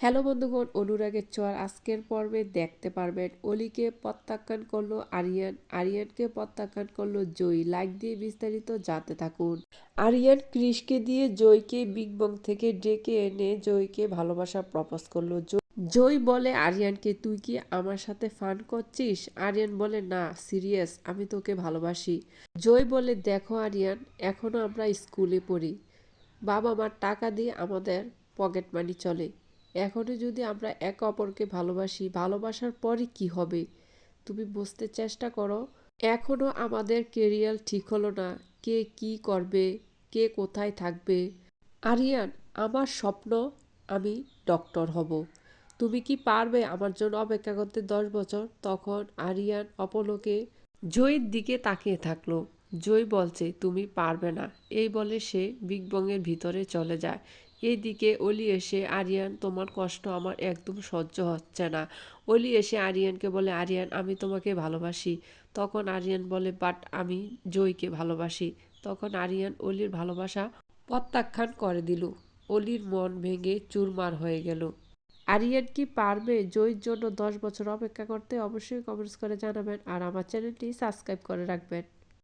Hello বন্ধুগণ অনুরাগের ছোঁয়ার আজকের পর্বে দেখতে পারবেন অলিকে প্রত্যাখ্যান করল আরিয়ান, আরিয়ানকে প্রত্যাখ্যান করল জয়ী। লাইক দিয়ে বিস্তারিত জানতে থাকুন। আরিয়ান ক্রিশকে দিয়ে জয়কে বিগ বং থেকে ডেকে এনে জয়কে ভালোবাসা প্রপোজ করল। জয় বলে, আরিয়ানকে তুই কি আমার সাথে ফান করছিস? আরিয়ান বলে, না সিরিয়াস আমি তোকে ভালোবাসি। জয় বলে, দেখো আরিয়ান, এখনও আমরা স্কুলে পড়ি। বাবা মার টাকা দিয়ে আমাদের পকেট মানি চলে। এখনও যদি আমরা একে অপরকে ভালোবাসি, ভালোবাসার পরে কি হবে? তুমি বুঝতে চেষ্টা করো। এখনও আমাদের কেরিয়ার ঠিক হলো না। কে কি করবে? কে কোথায় থাকবে? আরিয়ান, আমার স্বপ্ন, আমি ডক্টর হব। তুমি কি পারবে আমার জন্য অপেক্ষা করতে দশ বছর? তখন আরিয়ান অপলোকে জয়ের দিকে তাকিয়ে থাকল। জয় বলছে, তুমি পারবে না। এই বলে সে বিগ বংয়ের ভিতরে চলে যায়। এইদিকে অলি এসে আরিয়ান, তোমার কষ্ট আমার একদম সহ্য হচ্ছে না। অলি এসে আরিয়ানকে বলে, আরিয়ান, আমি তোমাকে ভালোবাসি। তখন আরিয়ান বলে, বাট আমি জয়কে ভালোবাসি। তখন আরিয়ান অলির ভালোবাসা প্রত্যাখ্যান করে দিল। অলির মন ভেঙে চুরমার হয়ে গেল। আরিয়ান কি পারবে জয়ের জন্য দশ বছর অপেক্ষা করতে? অবশ্যই কমেন্টস করে জানাবেন। আর আমার চ্যানেলটি সাবস্ক্রাইব করে রাখবেন।